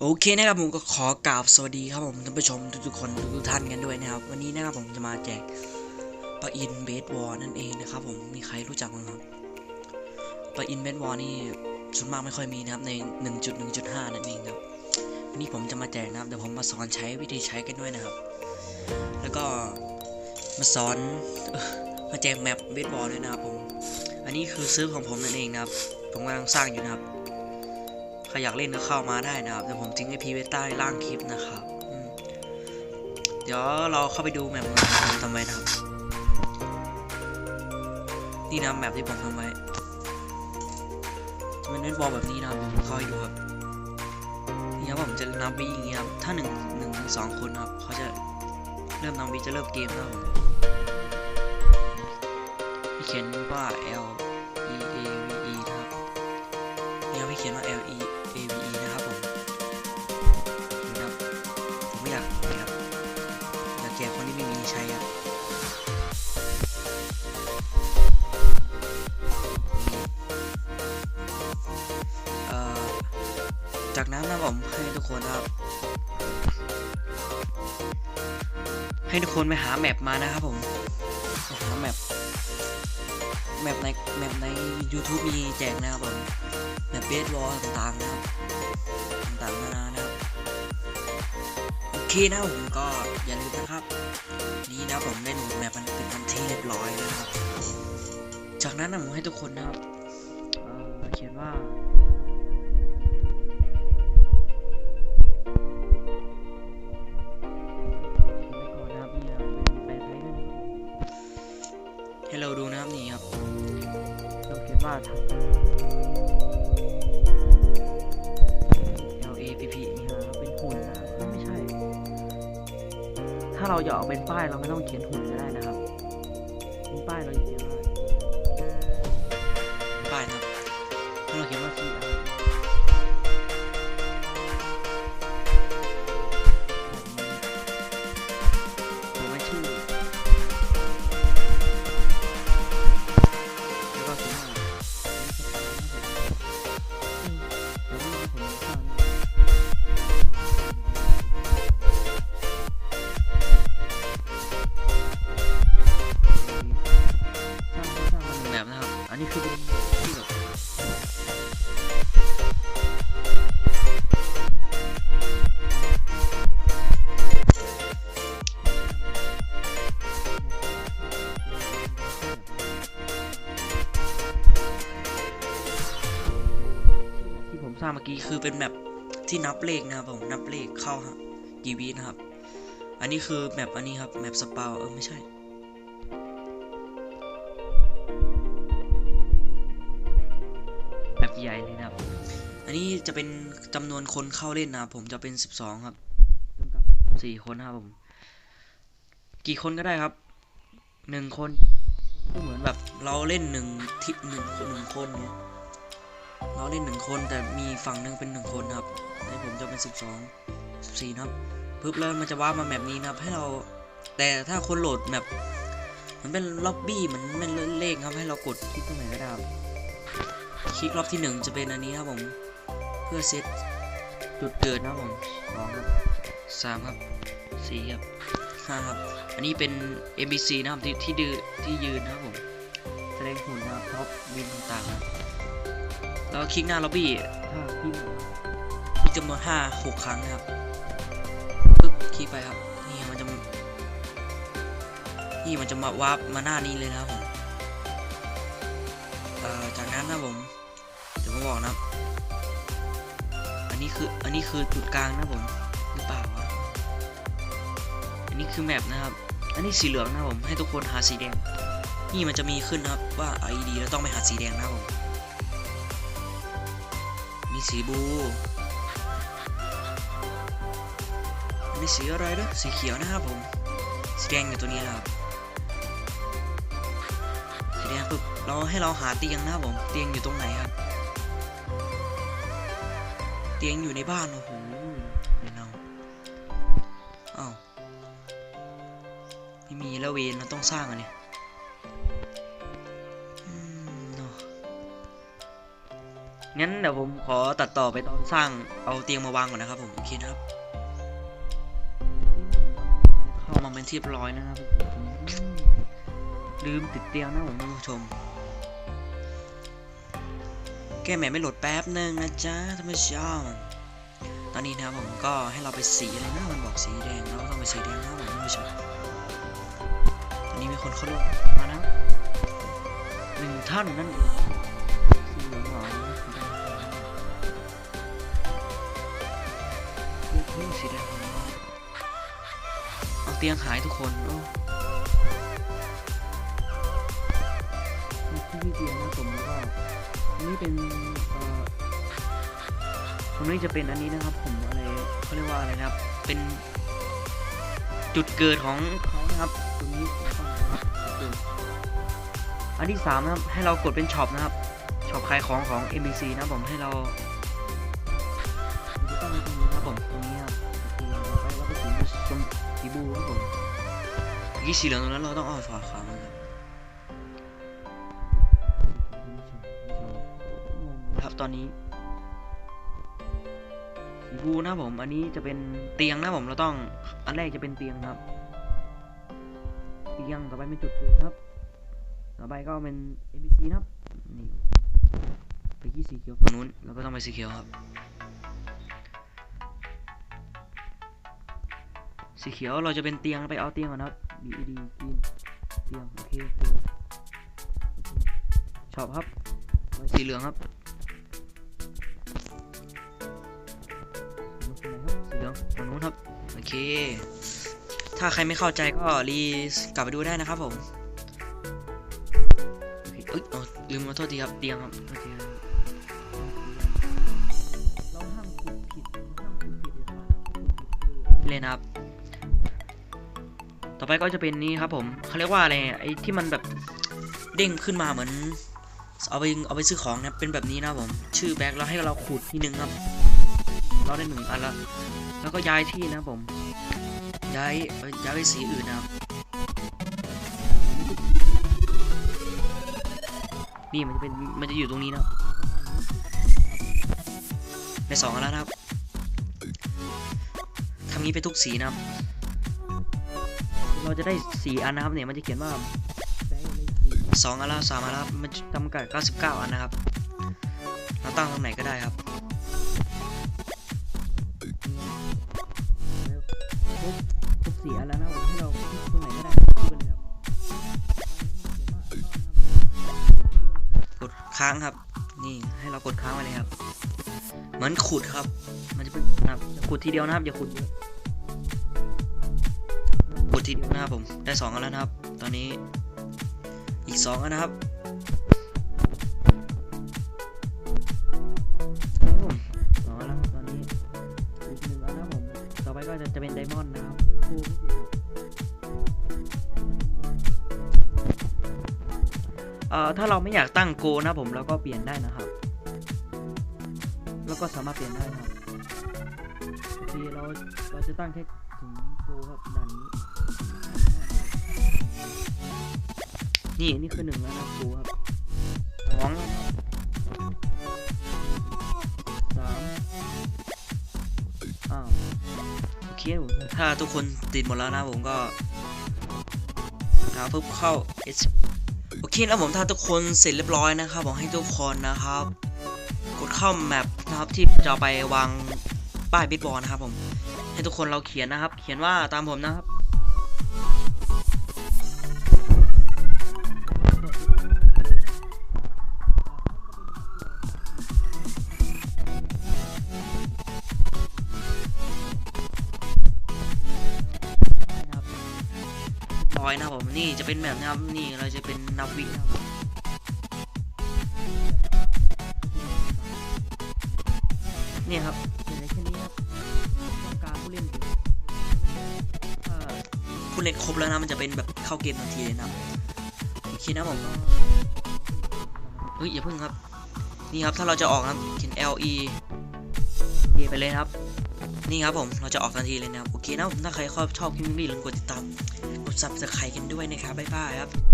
โอเคนะครับผมก็ขอกราบสวัสดีครับผมท่านผู้ชมทุกๆคนทุกๆท่านกันด้วยนะครับ วันนี้นะครับผมจะมาแจกปะอินเบสบอลนั่นเองนะครับผมมีใครรู้จักบ้างครับปะอินเบสบอลนี่ส่วนมากไม่ค่อยมีนะครับใน 1.1.5 นั่นเองครับวันนี้ผมจะมาแจกนะครับเดี๋ยวผมมาสอนใช้วิธีใช้กันด้วยนะครับ แล้วก็มาสอนมาแจกแมปเบสบอลด้วยนะครับผมอันนี้คือซื้อของผมนั่นเองนะครับผมกำลังสร้างอยู่นะครับ ครอยากเล่นก็เข้ามาได้นะครับเดี๋ยวผมทิ้งไอพีไว้ใต้ล่างคลิปนะครับเดี๋ยวเราเข้าไปดูแมปของผมทำไว้นะครับนี่นะแมปที่ผมทำไว้จะเป็นเล่นบอลแบบนี้นะครับเข้าให้ดูครับนี่ครับผมจะนับวิอย่างเงี้ยครับถ้าหนึ่งหนึ่งถึงสองคนนะครับเขาจะเริ่มนับวิจะเริ่มเกมนะครับผมพี่เขียนว่า L E A จากนั้นนะผมให้ทุกคนครับ ให้ทุกคนไปหาแมปมานะครับผมหาแมปแมปในแมปใน YouTube มีแจกนะครับผมแบบเบสบอลต่างๆนะครับต่างๆนานานะครับโอเคนะผมก็อย่าลืมนะครับ นี่นะผมได้หนูแมปมันเป็นทันที่เรียบร้อยนะครับ จากนั้นนะผมให้ทุกคนนะครับ ให้เราดูนะครับนี่ครับเราเขียนว่า L A P P นี่ฮะเป็นหุ่นนะไม่ใช่ ถ้าเราอยากเอาเป็นป้ายเราไม่ต้องเขียนหุ่นก็ได้นะครับเป็นป้ายเราเขียนว่าป้ายนะครับถ้าเราเขียนว่า C R างเมื่อกี้คือเป็นแบบที่นับเลขนะครับผมนับเลขเข้าฮะกี่วินะครับ อันนี้คือแมปอันนี้ครับแมปสปาวเออไม่ใช่แบบใหญ่เลยนะครับ อันนี้จะเป็นจำนวนคนเข้าเล่นนะครับผมจะเป็น 12 ครับจำกัดสี่คนครับผม กี่คนก็ได้ครับหนึ่งคนก็เหมือนแบบเราเล่นหนึ่งทิปหนึ่งคนหนึ่งคนเนี่ย เราเล่นหนึ่งคนแต่มีฝั่งหนึ่งเป็นหนึ่งคนครับในผมจะเป็น12 14นะครับปึ๊บแล้วมันจะว่ามาแบบนี้นะครับ ให้เราแต่ถ้าคนโหลดแบบมันเป็นล็อบบี้มือนเป็นเลขครับให้เรากดคลิกตรงไหนก็ได้ครับคลิกรอบที่หนึ่งจะเป็นอันนี้ครับผม เพื่อเซตจุดเกิดนะครับผมสองครับสามครับสี่ครับห้าครับ อันนี้เป็น ABC นะครับที่ที่ดือที่ยืนนะครับผมแสดงหุ่นนะครับท็อปวินต่างๆ แล้วก็คลิกหน้าล็อบบี้ถ้าคลิกคลิกจำนวนห้าหกครั้งนะครับปึ๊บคลิกไปครับ นี่มันจะนี่มันจะมาวาร์ปมาหน้านี้เลยนะครับผมเอ่อจากนั้นนะผมเดี๋ยวผมบอกนะครับ อันนี้คืออันนี้คือจุดกลางนะผมหรือเปล่าวะอันนี้คือแมปนะครับ อันนี้สีเหลืองนะผมให้ทุกคนหาสีแดง นี่มันจะมีขึ้นนะครับว่า ID แล้วต้องไปหาสีแดงนะครับผมมี สีบูนี่สีอะไรนะสีเขียวนะครับผม สีแดงอยู่ตัวนี้นะครับ สีแดงปุ๊บเราให้เราหาเตียงนะครับผม เตียงอยู่ตรงไหนครับ เตียงอยู่ในบ้านโอ้โหเดี๋ยวเราอ้าวไม่มีแล้วเวนเราต้องสร้างอันนี้ งั้นเดี๋ยวผมขอตัดต่อไปตอนสร้างเอาเตียงมาวางก่อนนะครับผมโอเคนะครับ เข้ามาเป็นที่ร้อยนะครับลืมติดเตียงนะผมท่านผู้ชม แก้แหม่ไม่โหลดแป๊บหนึ่งนะจ๊ะท่านผู้ชมตอนนี้นะครับผมก็ให้เราไปสีอะไรนะมันบอกสีแดงเราก็ต้องไปสีแดงนะผมท่านผู้ชมตอนนี้มีคนเข้าร่วมมานะหนึ่งท่านนั่นเอง นี่สีแดงเอาเตียงหายทุกคนโอ้ที่เตียงนะผมแล้วก็อันนี้เป็นเอ่อตรงนี้จะเป็นอันนี้นะครับ ผมอะไรเขาเรียกว่าอะไรนะครับ เป็นจุดเกิดของเขานะครับตรงนี้นะครับอันที่สามนะครับให้เรากดเป็นช็อปนะครับช็อปขายของของ MBC นะผมให้เรา ผมตรงนี้ครับโอเคเราไปเราไปสีชมสีบูครับผมเมื่อกี้สีเหลืองตรงนั้นเราต้องเอาฝาขาวมาครับครับตอนนี้สีบลูนะผม อันนี้จะเป็นเตียงนะผมเราต้องอันแรกจะเป็นเตียงครับ เตียงต่อไปเป็นจุดเกิดครับ ต่อไปก็เป็น MBC นะครับนี่ไปที่สีเขียวฝั่งนู้นแล้วก็ต้องไปสีเขียวครับ สีเขียวเราจะเป็นเตียงไปเอาเตียงก่อนนะครับ BED กินเตียงโอเคเตียงชอบครับสีเหลืองครับสีเหลืองฝั่งนู้นครับโอเค ถ้าใครไม่เข้าใจก็รีกลับไปดูได้นะครับผมโอเคเอ้ยเอลืมมาโทษทีครับเตียงครับโอเคเลยนครับ ต่อไปก็จะเป็นนี่ครับผมเขาเรียกว่าอะไรไอ้ที่มันแบบเด้งขึ้นมาเหมือน เอาไปเอาไปซื้อของนะเป็นแบบนี้นะผมชื่อแบ็คแล้วให้เราขุดทีหนึ่งครับ เราได้หนึ่งอันละแล้วก็ย้ายที่นะผม ย้ายย้ายไปสีอื่นนะครับนี่มันจะเป็นมันจะอยู่ตรงนี้นะในสองอันแล้วนะครับทำงี้ไปทุกสีนะครับ เราจะได้สีอันนะครับเนี่ยมันจะเขียนว่าสองอันแล้วสามอันแล้วมันจำกัด99อันนะครับเราตั้งตรงไหนก็ได้ครับครบครบสี่อันแล้วนะผมให้เราตรงไหนก็ได้ที่ไปเลยครับกดค้างครับ นี่ให้เรากดค้างไว้เลยครับ เหมือนขุดครับ มันจะเป็นนะครับขุดทีเดียวนะครับอย่าขุดเยอะ ทีเดียวนะครับผมได้สองอันแล้วนะครับ ตอนนี้อีกสองอันนะครับครับผมสองอันแล้วครับตอนนี้อีกหนึ่งอันนะครับผมต่อไปก็จะจะเป็นไดมอนด์นะครับโอ้โหเอ่อถ้าเราไม่อยากตั้งโกนะครับผมเราก็เปลี่ยนได้นะครับ แล้วก็สามารถเปลี่ยนได้นะครับโอเคเราเราจะตั้งแค่ ครับด่านนี้นี่นี่คือหนึ่งแล้วนะโปรครับสองสามอ้าวโอเคผมถ้าทุกคนติดหมดแล้วนะผมก็หาปุ๊บเข้า S โอเคแล้วผมถ้าทุกคนเสร็จเรียบร้อยนะครับผมให้ทุกคนนะครับ กดเข้าแมปนะครับที่จะไปวาง ป้ายบิดบอลนะครับผม ให้ทุกคนเราเขียนนะครับ เขียนว่าตามผมนะครับ้อยนะผมนี่จะเป็นแบบนะครับนี่เราจะเป็นนาวินะครับเนี่ยครับ เล่นครบแล้วนะมันจะเป็นแบบเข้าเกมทันทีเลยนะโอเคนะผมเฮ้ยอย่าเพิ่งครับ นี่ครับถ้าเราจะออกนะครับเขียน L E เไปเลยครับ นี่ครับผมเราจะออกทันทีเลยนะครับโอเคนะผมถ้าใครชอบคลิปนี้อย่าลืมกดติดตามกด subscribe กันด้วยนะครับบ๊ายบายครับ